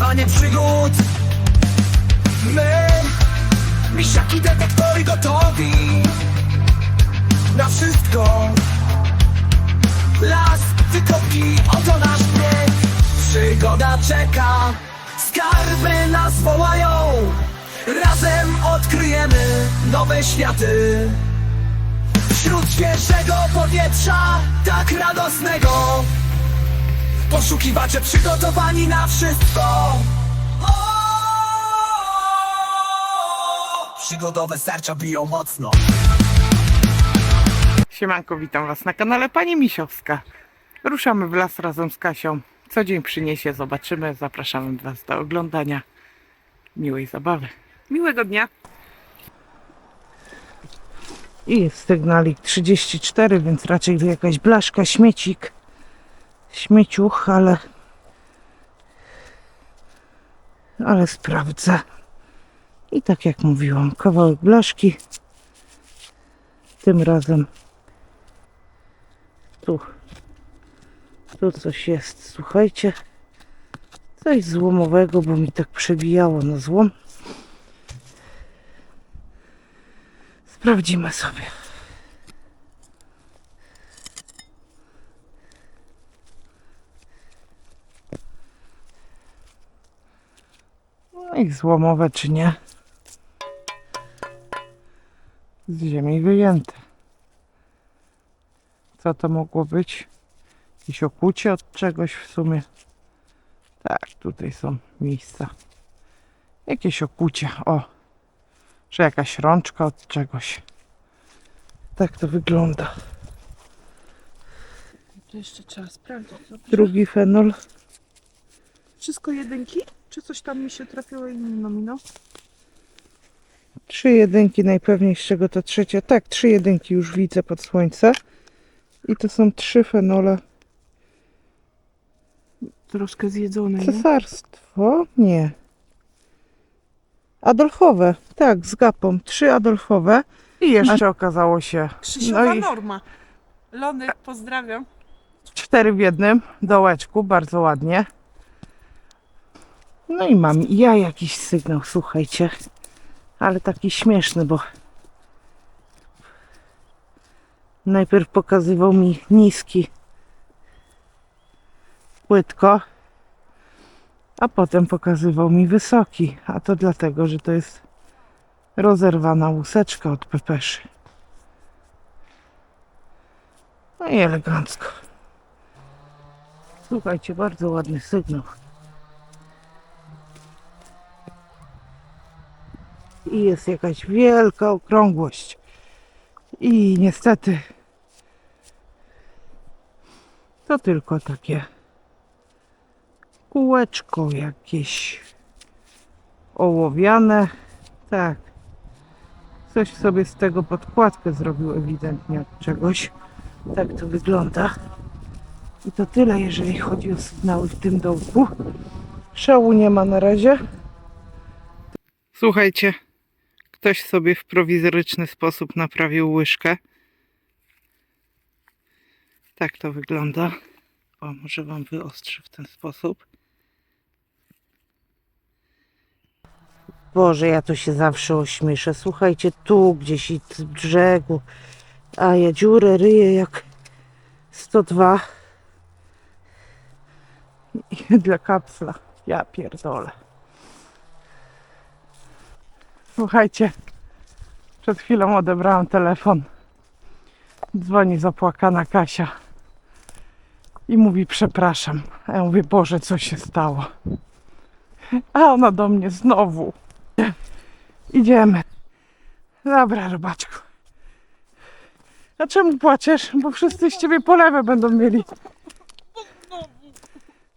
poszukiwanie przygód. My, misiaki detektory gotowi Na wszystko. Las, wykopki, oto nasz bieg. Przygoda czeka. Skarby nas wołają. Razem odkryjemy nowe światy. Wśród świeżego powietrza, tak radosnego Poszukiwacze przygotowani na wszystko O! Przygodowe serca biją mocno Siemanko, witam Was na kanale Pani Misiowska. Ruszamy w las razem z Kasią. Co dzień przyniesie, zobaczymy. Zapraszamy Was do oglądania. Miłej zabawy. Miłego dnia. I jest sygnalik 34, więc raczej jakaś blaszka, śmiecik. Śmieciuch, ale... Ale sprawdzę. I tak jak mówiłam, kawałek blaszki. Tym razem tu, tu coś jest, słuchajcie. Coś złomowego, bo mi tak przebijało na złom. Sprawdzimy sobie. No i złomowe czy nie? Z ziemi wyjęte. Co to mogło być? Jakieś okucie od czegoś w sumie. Tak, tutaj są miejsca. Jakieś okucie, o. Czy jakaś rączka od czegoś. Tak to wygląda. To jeszcze trzeba sprawdzić. Drugi fenol. Wszystko jedynki? Czy coś tam mi się trafiło i nomino? Trzy jedynki najpewniej, z czego to trzecia. Tak, trzy jedynki już widzę pod słońce. I to są trzy fenole. Troszkę zjedzone, nie? Cesarstwo? Nie. Adolfowe. Tak, z gapą. Trzy Adolfowe. I jeszcze okazało się Krzysiowa no i- norma. Lony, pozdrawiam. cztery w jednym dołeczku. Bardzo ładnie. No i mam ja jakiś sygnał, słuchajcie. Ale taki śmieszny, bo najpierw pokazywał mi niski płytko, a potem pokazywał mi wysoki. A to dlatego, że to jest rozerwana łuseczka od pepeszy. No i elegancko. Słuchajcie, bardzo ładny sygnał. I jest jakaś wielka okrągłość. I niestety to tylko takie kółeczko jakieś ołowiane. Tak. Coś sobie z tego podkładkę zrobił ewidentnie od czegoś. Tak to wygląda. I to tyle, jeżeli chodzi o sygnały w tym dołku. Szału nie ma na razie. Słuchajcie, ktoś sobie w prowizoryczny sposób naprawił łyżkę. Tak to wygląda. O, może wam wyostrzy w ten sposób. Boże, ja tu się zawsze ośmieszę. Słuchajcie, tu gdzieś i z brzegu. A ja dziurę ryję jak 102. I dla kapsla. Ja pierdolę. Słuchajcie, przed chwilą odebrałam telefon. Dzwoni zapłakana Kasia. I mówi przepraszam. A ja mówię, Boże, co się stało? A ona do mnie znowu. Idziemy. Dobra, robaczku. A czemu płaczesz? Bo wszyscy z ciebie polewę będą mieli.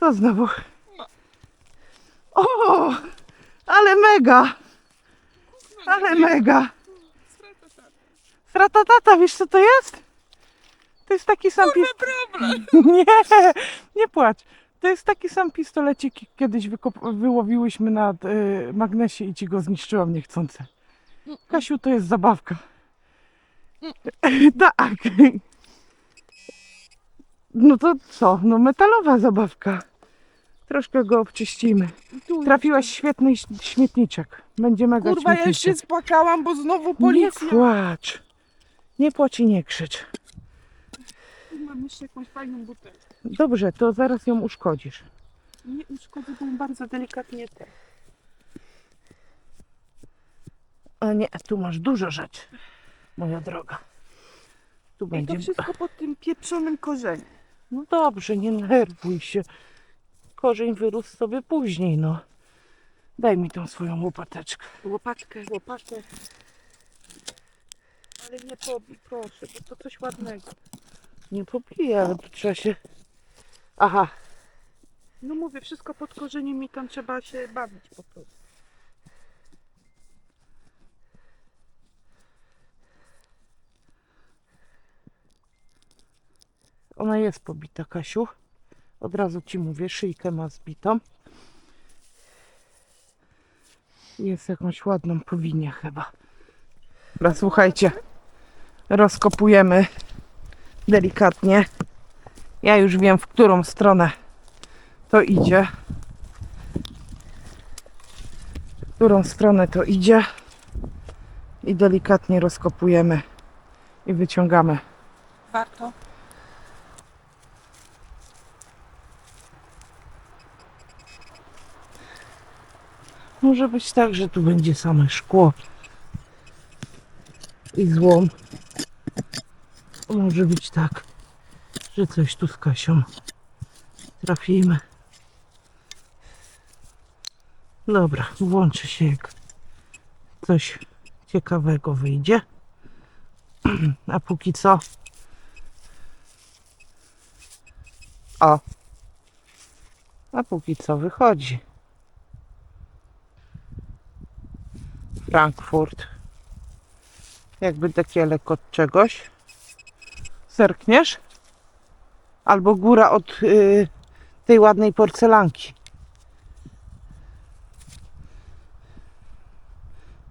Co znowu? O! Ale mega! Ale mega! Stratatata, wiesz co to jest? To jest taki sam pistolet. Nie, nie płacz. To jest taki sam pistolecik, kiedyś wykop- wyłowiłyśmy na y, magnesie i ci go zniszczyłam niechcące. Kasiu, to jest zabawka. tak. No to co? No metalowa zabawka. Troszkę go obczyścimy. Trafiłaś świetny ś- śmietniczek. Będzie mega Kurwa, ja śmietniczek. się spłakałam, bo znowu Nie policja. płacz. Nie płacz i nie krzycz. Mam jeszcze jakąś fajną butelkę. Dobrze, to zaraz ją uszkodzisz. Nie uszkodzę, bo bardzo delikatnie te. A nie, tu masz dużo rzeczy, moja droga. Tu I to będzie... wszystko pod tym pieprzonym korzeniem. No dobrze, nie nerwuj się. Korzeń wyrósł sobie później, no. Daj mi tą swoją łopateczkę. Łopatkę, łopatkę. Ale nie pobij, proszę, bo to coś ładnego. Nie popiję, ale tu trzeba się... Aha, No mówię, wszystko pod korzeniem i tam trzeba się bawić po prostu. ona jest pobita, Kasiu. Od razu ci mówię, szyjkę ma zbitą. Jest jakąś ładną powinię chyba. Dobra, słuchajcie. Rozkopujemy delikatnie. Ja już wiem, w którą stronę to idzie. W którą stronę to idzie. I delikatnie rozkopujemy i wyciągamy. Warto. Może być tak, że tu będzie same szkło i złom. Może być tak, że coś tu z Kasią trafimy. Dobra, włączy się jak coś ciekawego wyjdzie. A póki co. O. A póki co wychodzi. Frankfurt. Jakby dekielek od czegoś. Zerkniesz? Albo góra od y, tej ładnej porcelanki.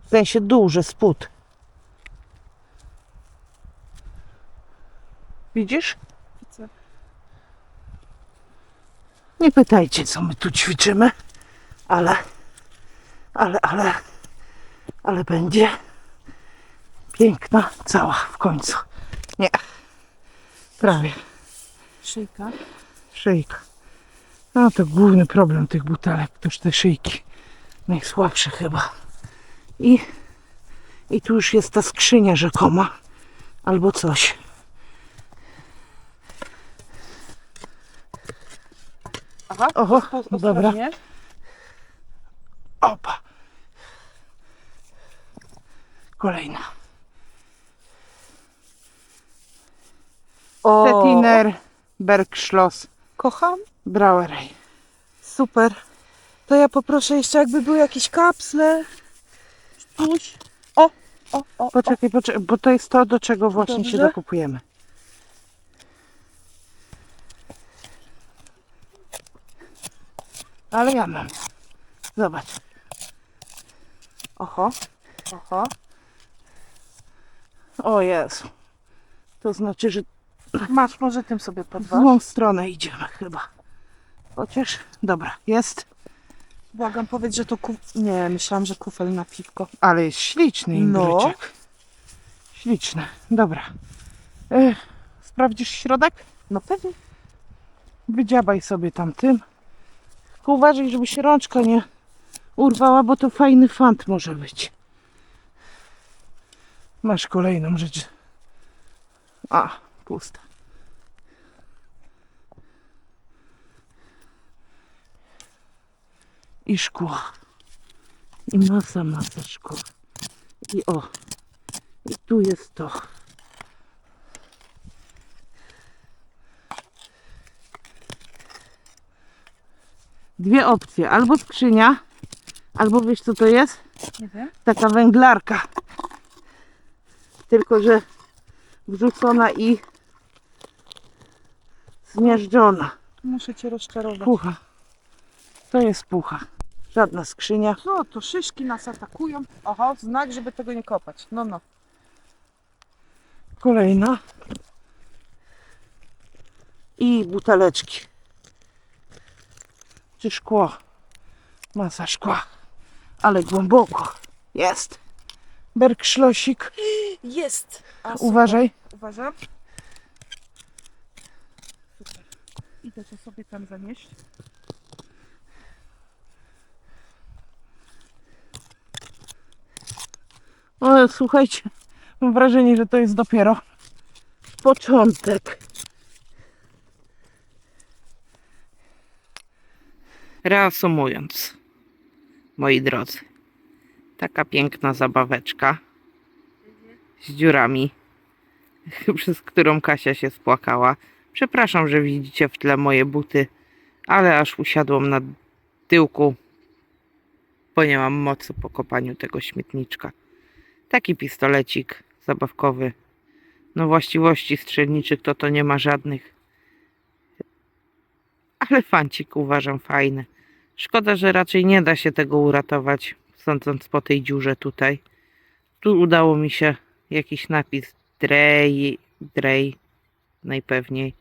W sensie duży spód. Widzisz? Widzę. Nie pytajcie, co my tu ćwiczymy, ale, ale, ale, ale będzie piękna cała w końcu. Nie, prawie, Szyjka. szyjka. No to główny problem tych butelek, toż te szyjki. Najsłabsze chyba. I, I tu już jest ta skrzynia rzekoma, albo coś. Aha, Oho, dobra. Opa. Kolejna. O, Stettiner Bergschloss kocham. Brauerei. Super. To ja poproszę jeszcze, jakby były jakieś kapsle. Coś. O, o, o. Poczekaj, poczekaj, bo to jest to, do czego właśnie się Dobrze. dokupujemy. Ale ja mam. Zobacz. Oho, oho. O Jezu. To znaczy, że Masz, może tym sobie w podważ. złą stronę idziemy chyba. Chociaż, dobra, jest, Błagam, powiedz, że to kuf... Nie, myślałam, że kufel na piwko. ale jest śliczny No. imbryczek. Śliczny. Dobra. E, sprawdzisz środek? No pewnie. Wydziabaj sobie tam tym. Tylko uważaj, żeby się rączka nie urwała, bo to fajny fant może być. Masz kolejną rzecz. A, pusta. I szkło. I masa, masa szkła. I o. I tu jest to. dwie opcje. Albo skrzynia, albo wiesz co to jest? Nie wiem. Taka węglarka. Tylko, że wrzucona i zmiażdżona. Muszę cię rozczarować. Pucha. To jest pucha. Żadna skrzynia. No, to szyszki nas atakują. Oho, znak, żeby tego nie kopać. No, no. Kolejna. I buteleczki. ty szkło. Masa szkła. Ale głęboko. Jest. Bergszlosik. Jest! A, Uważaj. Uważam. Idę to sobie tam zanieść. Ale słuchajcie, mam wrażenie, że to jest dopiero początek. Reasumując, moi drodzy, taka piękna zabaweczka z dziurami, przez którą Kasia się spłakała. Przepraszam, że widzicie w tle moje buty, ale aż usiadłam na tyłku, bo nie mam mocy po kopaniu tego śmietniczka. Taki pistolecik zabawkowy. No właściwości strzelniczych to to nie ma żadnych. Ale fancik uważam fajny. Szkoda, że raczej nie da się tego uratować, sądząc po tej dziurze tutaj. Tu udało mi się jakiś napis Drej, Drej, najpewniej.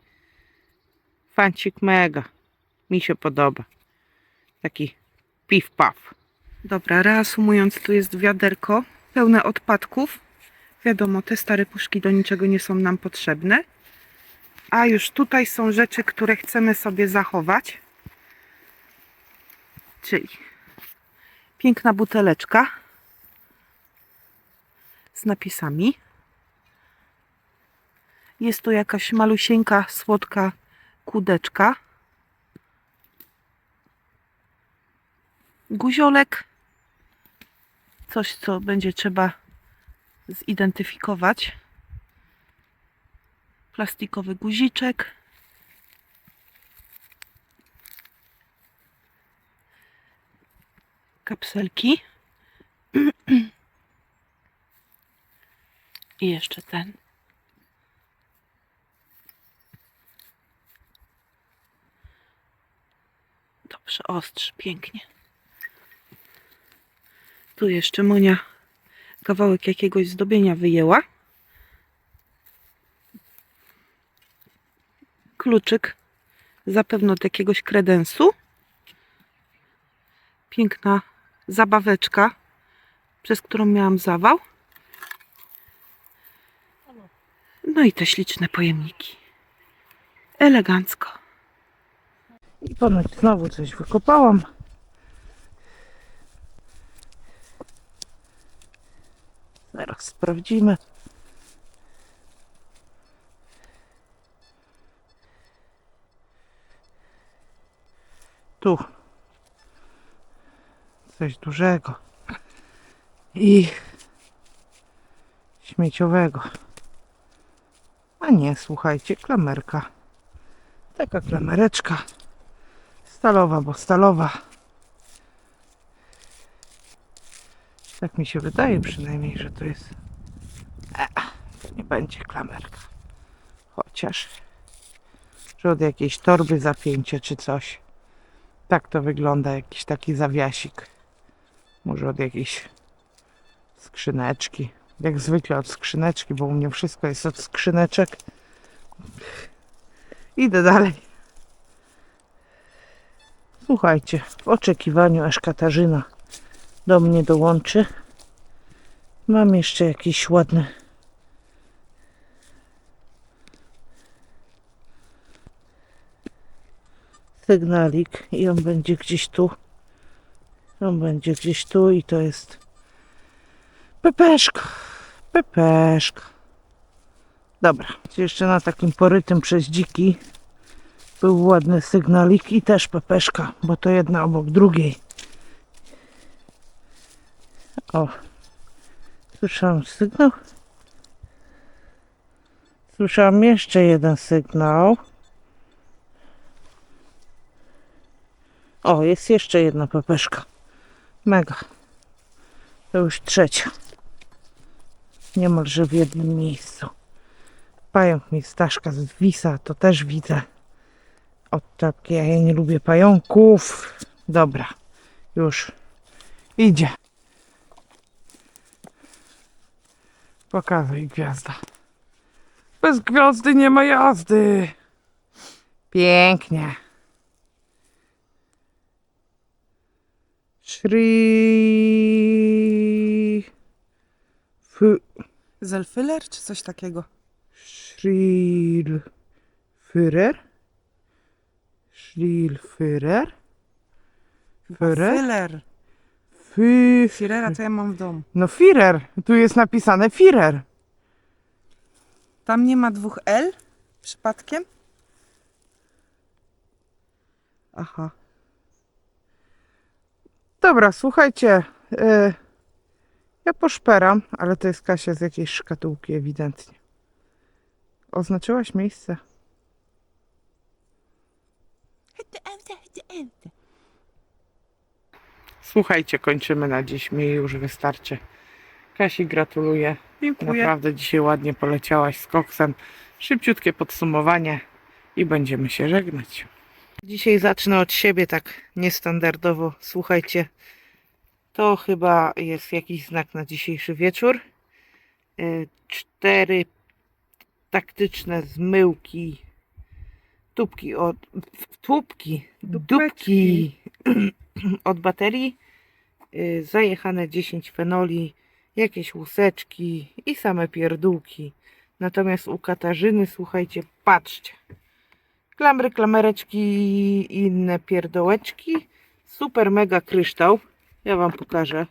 Fancik mega. Mi się podoba. Taki piw-paw. Dobra, reasumując, tu jest wiaderko pełne odpadków. Wiadomo, te stare puszki do niczego nie są nam potrzebne. A już tutaj są rzeczy, które chcemy sobie zachować. Czyli piękna buteleczka z napisami. Jest tu jakaś malusieńka, słodka kudeczka. Guziolek coś, co będzie trzeba zidentyfikować. Plastikowy guziczek. Kapselki. I jeszcze ten. Dobrze, ostrz, pięknie. Tu jeszcze Monia kawałek jakiegoś zdobienia wyjęła. Kluczyk zapewne od jakiegoś kredensu. Piękna zabaweczka, przez którą miałam zawał. No i te śliczne pojemniki. Elegancko. I ponoć znowu coś wykopałam. Zaraz sprawdzimy. Tu. Coś dużego. I śmieciowego. A nie, słuchajcie, klamerka. Taka klamereczka. Stalowa, bo stalowa. Tak mi się wydaje przynajmniej, że to jest. E, to nie będzie klamerka. Chociaż. Że od jakiejś torby zapięcie czy coś. Tak to wygląda, jakiś taki zawiasik. Może od jakiejś skrzyneczki. Jak zwykle od skrzyneczki, bo u mnie wszystko jest od skrzyneczek. Idę dalej. Słuchajcie, w oczekiwaniu aż Katarzyna do mnie dołączy, mam jeszcze jakiś ładny sygnalik i on będzie gdzieś tu. On będzie gdzieś tu i to jest pepeszka. Pepeszka. Dobra, jeszcze na takim porytym przez dziki był ładny sygnalik i też pepeszka, bo to jedna obok drugiej. O, słyszałam sygnał. Słyszałam jeszcze jeden sygnał. O, jest jeszcze jedna pepeszka. Mega. To już trzecia. Niemalże w jednym miejscu. Pająk mi Staszka zwisa, to też widzę. Od czapki, ja nie lubię pająków. Dobra, już idzie. Pokazuj gwiazda. Bez gwiazdy nie ma jazdy. Pięknie. Shri... F... Zelfyler czy coś takiego? Schriel... Führer? Schriel Führer? Fü... Firera to ja mam w domu. No Führer. Tu jest napisane Führer. Tam nie ma dwóch L przypadkiem? Aha. Dobra, słuchajcie. E, ja poszperam, ale to jest Kasia z jakiejś szkatułki ewidentnie. Oznaczyłaś miejsce? Słuchajcie, kończymy na dziś. Mi już wystarczy. Kasi gratuluję. Dziękuję. Naprawdę dzisiaj ładnie poleciałaś z koksem. Szybciutkie podsumowanie i będziemy się żegnać. Dzisiaj zacznę od siebie tak niestandardowo. Słuchajcie, to chyba jest jakiś znak na dzisiejszy wieczór. Y, Cztery taktyczne zmyłki, tubki od... tubki, dupki od baterii, y, zajechane 10 fenoli, jakieś łuseczki i same pierdółki. Natomiast u Katarzyny, słuchajcie, patrzcie. Klamry, klamereczki i inne pierdołeczki. Super mega kryształ. Ja wam pokażę.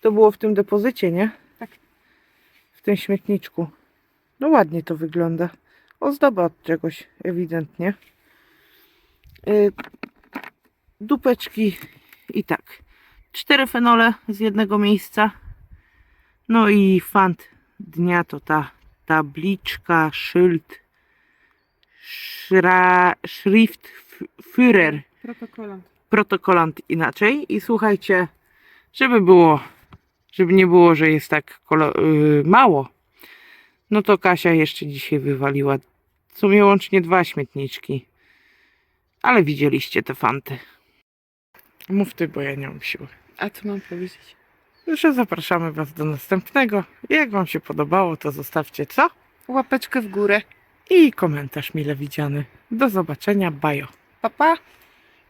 To było w tym depozycie, nie? Tak. W tym śmietniczku. No ładnie to wygląda. Ozdoba od czegoś, ewidentnie. Y, dupeczki i tak. Cztery fenole z jednego miejsca. No i fant dnia to ta tabliczka, szyld, szra, Schrift Führer, Protokolant. Protokolant inaczej. I słuchajcie, żeby było, żeby nie było, że jest tak yy, mało, no to Kasia jeszcze dzisiaj wywaliła w sumie łącznie dwa śmietniczki. Ale widzieliście te fanty. Mów ty, bo ja nie mam siły. A co mam powiedzieć? że zapraszamy Was do następnego. Jak Wam się podobało, to zostawcie co? Łapeczkę w górę. I komentarz mile widziany. Do zobaczenia, bajo. Pa, pa.